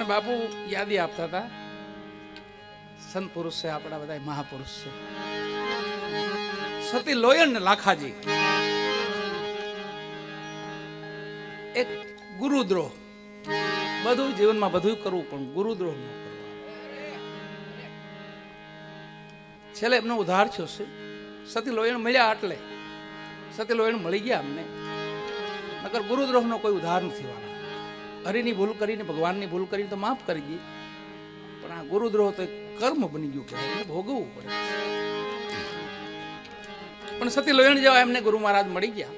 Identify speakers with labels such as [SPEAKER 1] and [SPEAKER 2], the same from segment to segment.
[SPEAKER 1] આપણે બાપુ યાદી આપતા હતા. સંત પુરુષ છે, આપણા બધા મહાપુરુષ છે. સતી લોયણ લાખાજી. એક ગુરુદ્રોહ. બધું જીવનમાં બધું કરવું પણ ગુરુદ્રોહ ન કરવો. છેલ્લે એમનો ઉધાર થયો છે. સતી લોયણ મળ્યા એટલે. સતી લોયણ મળી ગયા અમને. નકર ગુરુદ્રોહનો કોઈ ઉધાર નથી વાળા. હરિની ભૂલ કરીને, ભગવાનની ભૂલ કરીને તો માફ કરી દઈએ. પણ આ ગુરુદ્રોહ તો કર્મ બની ગયું એને ભોગવવું પડે. પણ સતી લોયણ જેવા એમને ગુરુ મહારાજ મળી ગયા.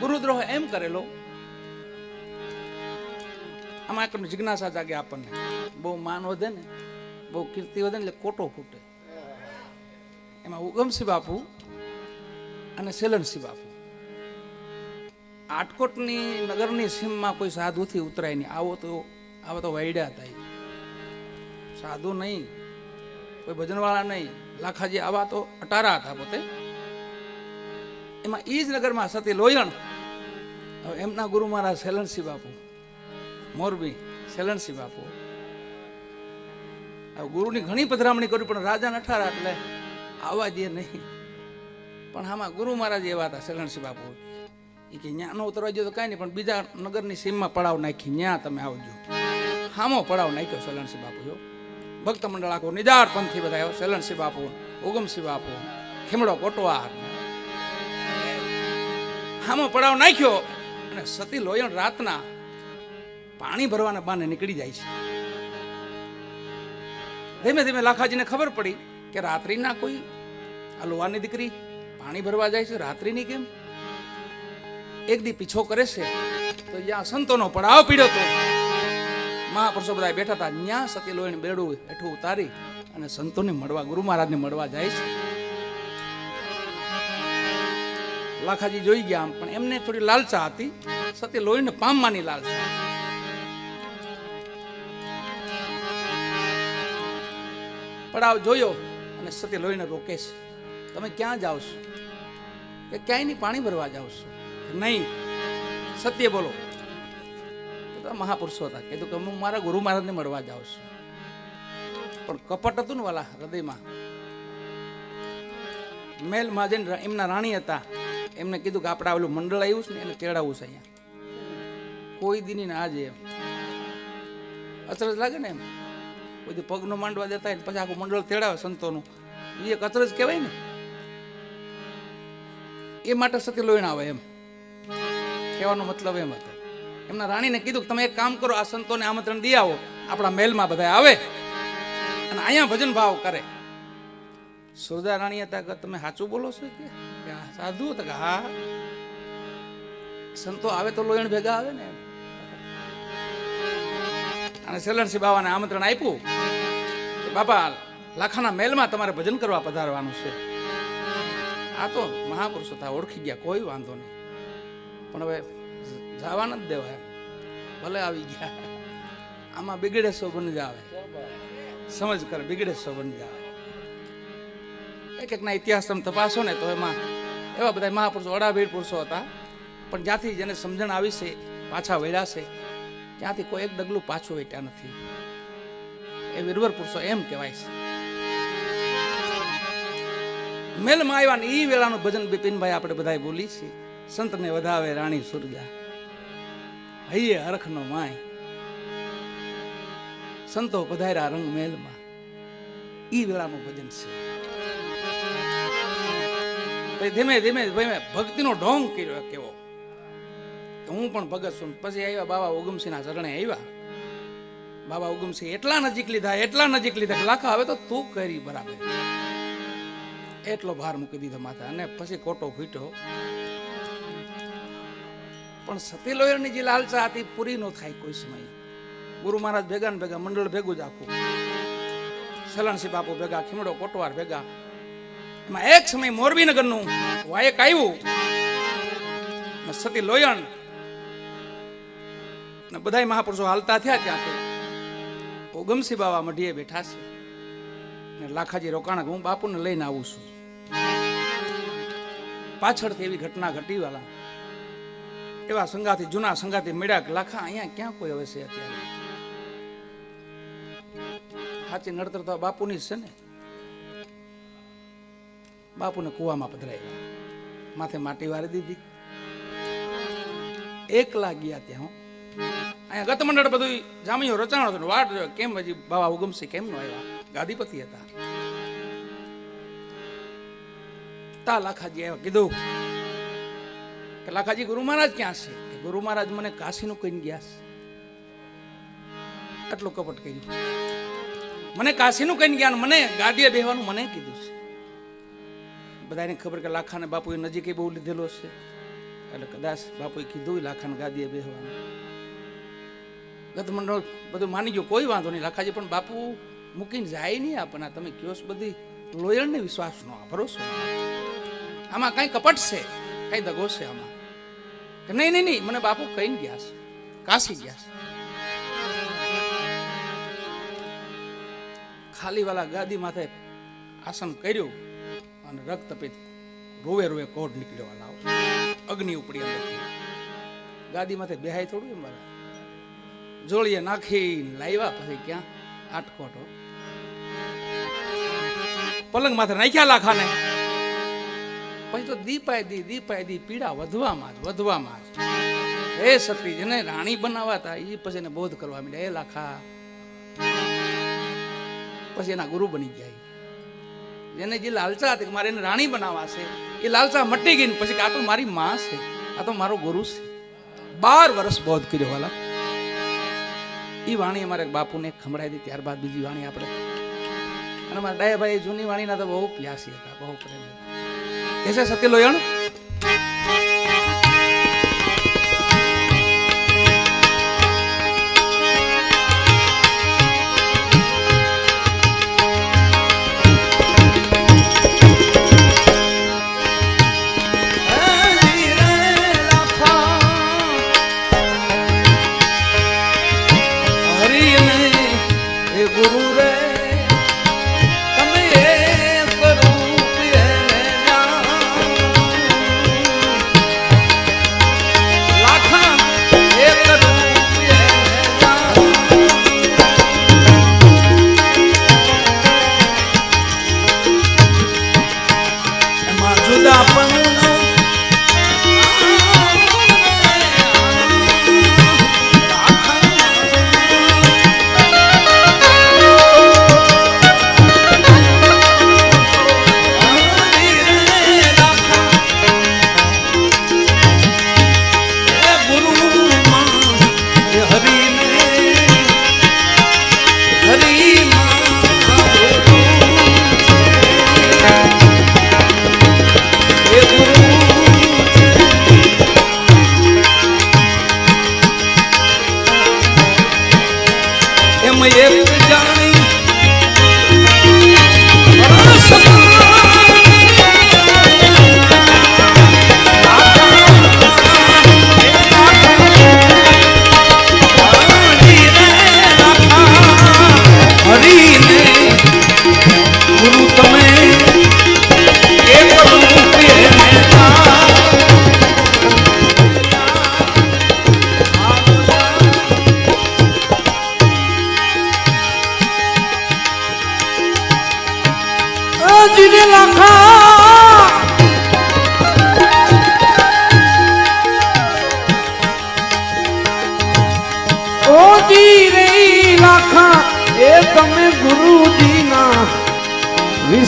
[SPEAKER 1] ગુરુદ્રોહ એમ કરેલો, આમાં જિજ્ઞાસા જાગે આપણને. બહુ માન વધે ને. બહુ કીર્તિ વધે એટલે કોટો ફૂટે. એમાં ઉગમસિંહ બાપુ અને સેલનસિંહ બાપુ. આટકોટની નગરની સીમમાં કોઈ સાધુથી ઉતરાય નહીં. આવો તો આવો તો વાયડ્યા થાય. સાધુ નહીં, કોઈ ભજનવાળા નહીં. લાખાજી આવા તો અટારા હતા પોતે. એમાં ઈજ નગરમાં સતી લોયણ. એમના ગુરુ મારા સેલનસિંહ બાપુ. મોરબી સેલનસિંહ બાપુ. ગુરુની ઘણી પધરામણી કરી, પણ રાજા નઠારા એટલે આવવા દે નહીં. પણ આમાં ગુરુ મહારાજ એવા હતા, શરણસિંહ બાપુ. એ કે ત્યાં નો ઉતરવા દો તો કાંઈ નહીં, પણ બીજા નગરની સીમમાં પડાવ નાખી, ન્યા તમે આવજો. હામો પડાવ નાખ્યો શરણસિંહ બાપુ જો ભક્ત મંડળ આખો નિજાર પંથી બધા સેલણસિંહ બાપુ, ઉગમસિંહ બાપુ, ખીમડો કોટવાર. હામો પડાવ નાખ્યો, અને સતી લોયણ રાતના પાણી ભરવાના બાને નીકળી જાય છે. ધીમે ધીમે લાખાજીને ખબર પડી કે રાત્રિના કોઈ આ લોવાની દીકરી પાણી ભરવા જાય છે? રાત્રિની કેમ? એક દી પીછો કરે છે તો જ્યાં સંતોનો પડાવ પીડ્યો તો. મહાપુરુષો બધા બેઠા હતા ત્યાં સતી લોહીને બેડું હેઠું ઉતારી અને સંતોને મળવા, ગુરુ મહારાજને મળવા જાય છે. લાખાજી જોઈ ગયા પણ એમને થોડી લાલચા હતી. સતી લોહીને પામવાની લાલચા પડાવ જોયો અને સતી લોહીને રોકે છે. તમે ક્યાં જાઓ છો? કે ક્યાંય નહીં પાણી ભરવા જાઓ છો? નહીં? સત્ય બોલો. મહાપુરુષો હતા. કીધું કે હું મારા ગુરુ મહારાજને મળવા જાઉં છું. પણ કપટ હતું ને વાલા હૃદયમાં. મેલમાં જઈને એમના રાણી હતા. એમને કીધું કે આપણે આવેલું મંડળ આવ્યું છે ને એને તેડાવવું છે અહીંયા. કોઈ દીની ના આજે એમ. અચરજ લાગે ને એમ? કોઈ પગનો માંડવા દેતા પછી આખું મંડળ તેડાવે સંતોનું. એ એક અચરજ કહેવાય ને. એ માટે સતી લોહીણ આવે એમ. કહેવાનો મતલબ એમ હતો. એમના રાણીને કીધું કે તમે એક કામ કરો, આ સંતોને આમંત્રણ દઈ આવો. આપણા મહેલમાં બધા આવે. અને અહીંયા ભજન ભાવ કરે. સુરદા રાણી હતા કે તમે સાચું બોલો છો કે? સાધુ હતા કે હા. સંતો આવે તો લોહીણ ભેગા આવે ને એમ. અને સેલણસિંહ બાવાને આમંત્રણ આપ્યું કે બાપા, લાખાના મહેલમાં તમારે ભજન કરવા પધારવાનું છે. આ તો મહાપુરુષો હતા ઓળખી ગયા, કોઈ વાંધો નહીં. પણ હવે જવા નથી દેવા એમ. ભલે આવી ગયા. આમાં બિગડે સો બની જાવે. સમજ કર બિગડે સો બની જાવે. એક એકના ઇતિહાસ તમે તપાસો ને તો એમાં એવા બધા મહાપુરુષો, અડાભીડ પુરુષો હતા. પણ જ્યાંથી જેને સમજણ આવી છે, પાછા વળ્યા ત્યાંથી કોઈ એક ડગલું પાછું વેટ્યા નથી. એ વીરવર પુરુષો એમ કહેવાય છે. મેલમાં આવ્યા ને એ વેળાનું ભજન બિપિનભાઈ આપણે બધા બોલી છીએ સંતને વધાવે રાણી સુરજા. હૈયે હરખનો માય. સંતો પધાર્યા રંગ મેલમાં. ઈ વેળાનું ભજન છે. ધીમે ધીમે ભક્તિનો ઢોંગ કર્યો કેવો હું પણ ભગત છું. પછી આવ્યા બાબા ઉગમસિંહના ચરણે આવ્યા. બાબા ઉગમસિંહ એટલા નજીક લીધા, એટલા નજીક લીધા લાખા, હવે તો તું કરી બરાબર. એટલો ભાર મૂકી દીધો માથે અને પછી કોટો ફૂટ્યો. પણ સતી લોયરની જે લાલચા હતી, પૂરી ન થાય કોઈ સમય. ગુરુ મહારાજ ભેગા ને ભેગા, મંડળ ભેગું જ આખું. સલણસિંહ બાપુ ભેગા, ખીમડો કોટવાર ભેગા. એમાં એક સમય મોરબી નગરનું વાયક આવ્યું. સતી લોયણ ને બધાય મહાપુરુષો હાલતા થયા ત્યાંથી ઓગમસી બાવા મઢીએ બેઠા છે. ને લાખાજી રોકાણા હું બાપુને લઈને આવું છું. પાછળથી એવી ઘટના ઘટી વાલા. એવા સંગાથી, જૂના સંગાથી મળ્યા કે લાખા, અહીંયા ક્યાં કોઈ હવે છે અત્યારે? સાચી નડતર તો બાપુની જ છે ને. બાપુને કૂવામાં પધરાવ્યા. માથે માટી વારી દીધી. એકલા ગયા ત્યાં. અહીંયા ગત મંડળ બધું જામીઓ રચાણો હતું વાટ કેમ હજી બાવા ઉગમસી કેમ નો આવ્યા? ગાદીપતિ હતા. તા લાખાજી આવ્યા. કીધું કે લાખાજી, ગુરુ મહારાજ ક્યાં છે? કે ગુરુ મહારાજ મને કાશીનું કહીને ગયા છે. આટલું કપટ કર્યું. મને કાશીનું કહીને ગયા મને ગાદીએ બેહવાનું મને કીધું છે. બધાને ખબર કે લાખાને બાપુએ નજીકે બહુ લીધેલો છે. એટલે કદાચ બાપુએ કીધું લાખાને ગાદીએ બેહવાનું. ગત મંડળ બધું માની ગયો. કોઈ વાંધો નહીં. લખાજે, પણ બાપુ, મૂકીને જાય નહીં આપણને. તમે કયો બધી? લોયલને વિશ્વાસ નો ભરોસો આમાં કઈ કપટ છે? કઈ દગો છે આમાં? કે નહીં નહીં નહીં. મને બાપુ કહીને ગયા છે. કાશી ગયા છે. ખાલી વાલા ગાદી માથે આસન કર્યું અને રક્તપિત રોવે રોવે કોઢ નીકળ્યો વાલા અગ્નિ ઉપડી અંદર ગાદી માથે બેહાય થોડું એમ મારા જોડીએ નાખી લાવ્યા પછી ક્યાં? આટકોટો. પલંગ માથે નાખ્યા લાખાને. પછી તો દીપાય દી દીપાય દી, પીડા વધવામાં જ વધવામાં જ. એ સતી જેને રાણી બનાવાતા એ પછી એને બોધ કરવા માંડ્યા. એ લાખા. પછી એના ગુરુ બની ગયા. જેને જે લાલચા હતી મારે એને રાણી બનાવા છે, એ લાલચા મટી ગઈ પછી કે આ તો મારી માં છે, આ તો મારો ગુરુ છે. બાર વર્ષ બોધ કર્યો, વાલા. એ વાણી અમારે બાપુને ખમડાવી હતી ત્યારબાદ બીજી વાણી આપણે. અને અમારા ડાયાભાઈ જૂની વાણીના તો બહુ પ્યાસી હતા, બહુ પ્રેમ હતા. કે છે સત્ય લોયણ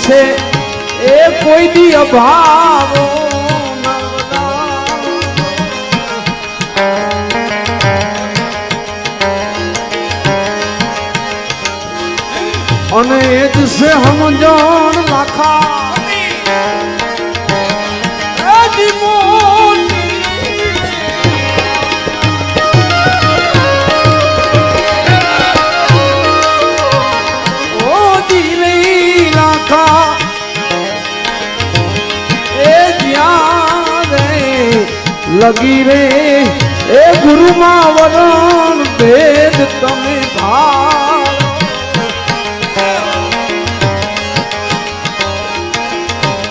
[SPEAKER 2] વિશે એ કોઈ દી અભાવ. અને એ જ છે સમજણ લાખા લગી રે. એ ગુરુમાં વરણ ભેદ તમે ભાવ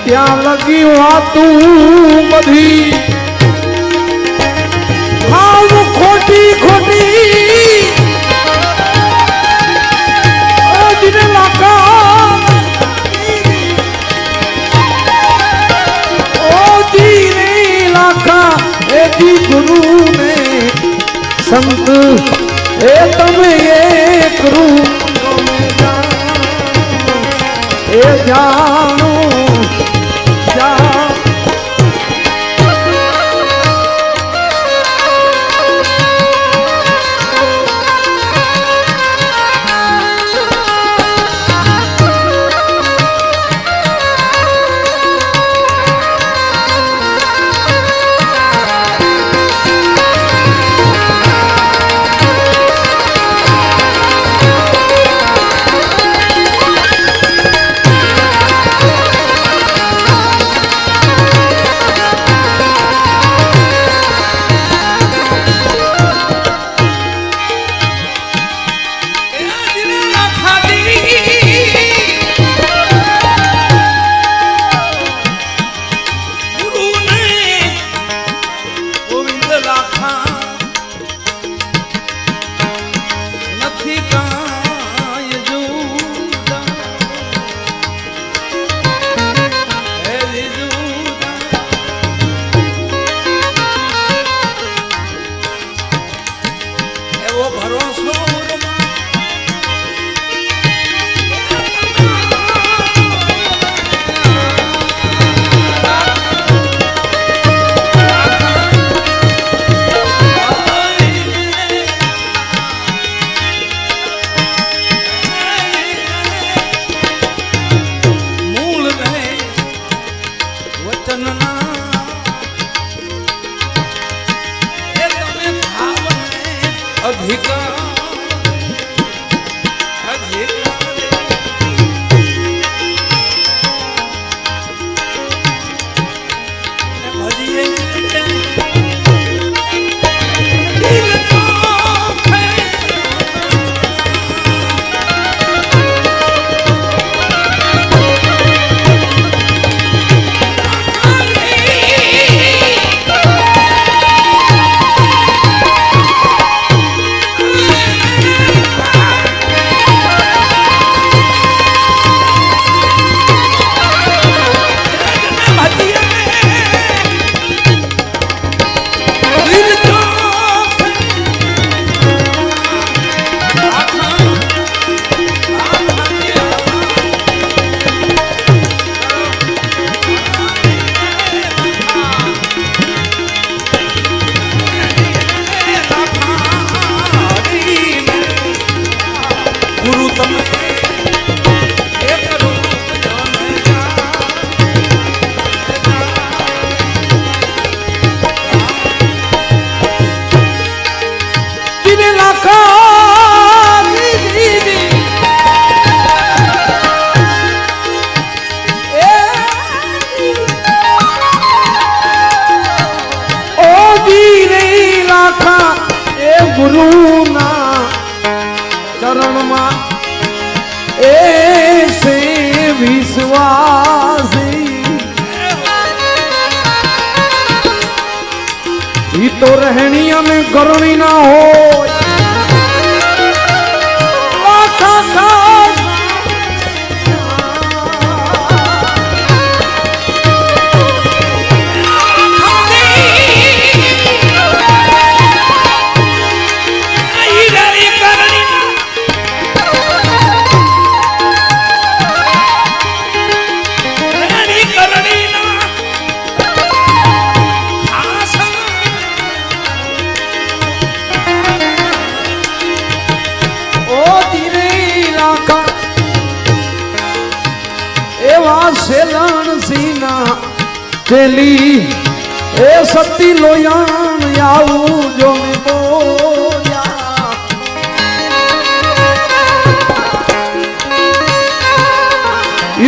[SPEAKER 2] ત્યાં લગી વાતું બધી. ખોટી ખોટી ત્યાગી ગુરુ ને સંત એ તમે એક રૂપ. એ જ્યાં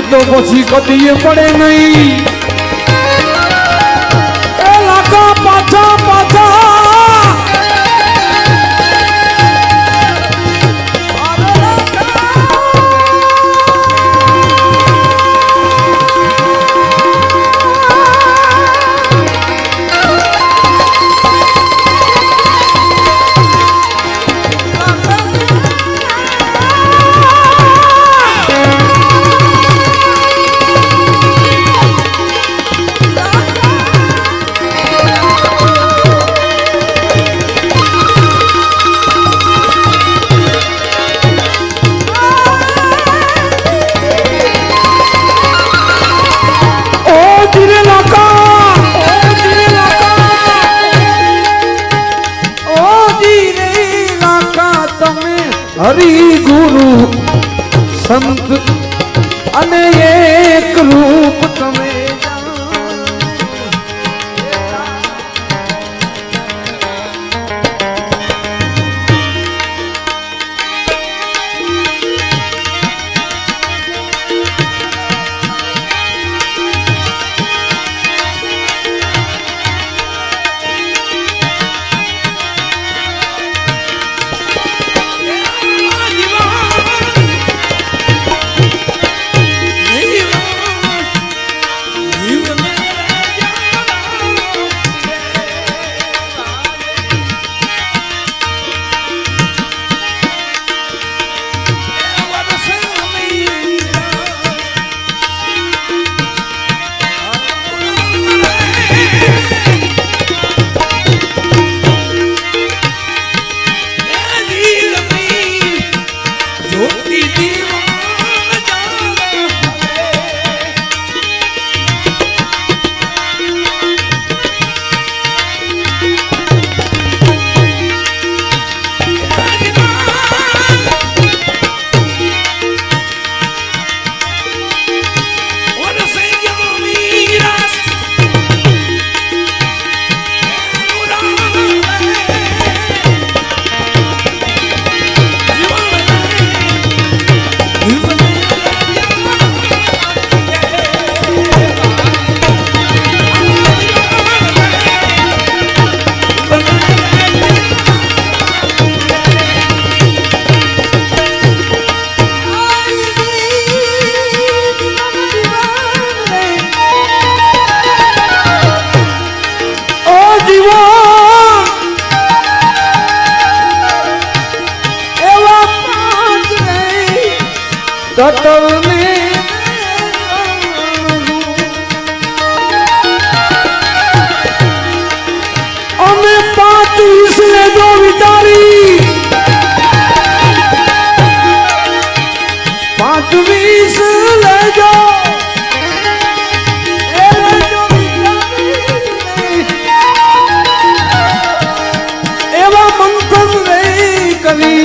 [SPEAKER 2] તો પછી કદી પડે નહીં.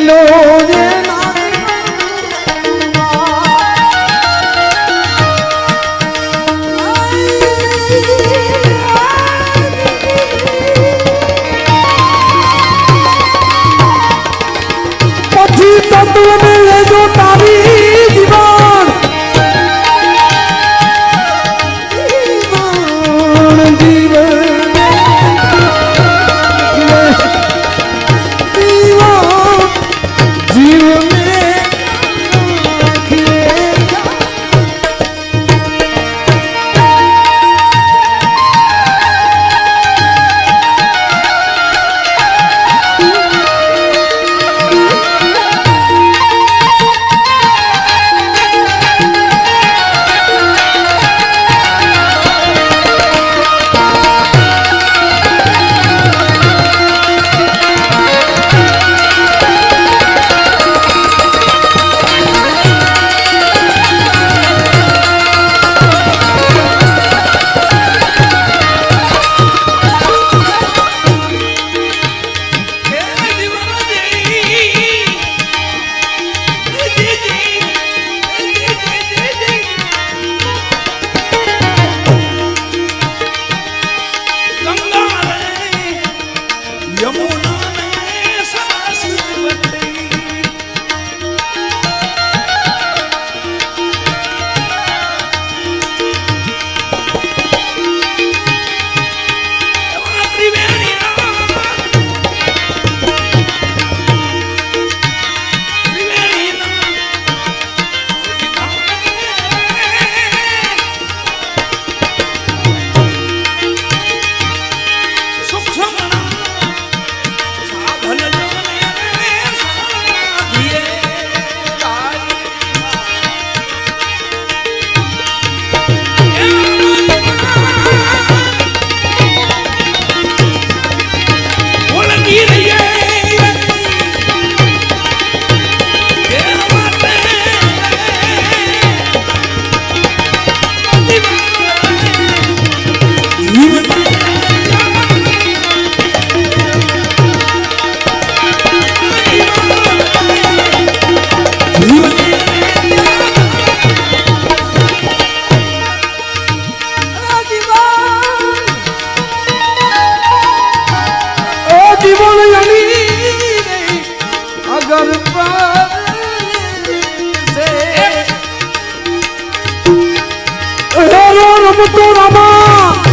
[SPEAKER 2] કરી રમતો રમા.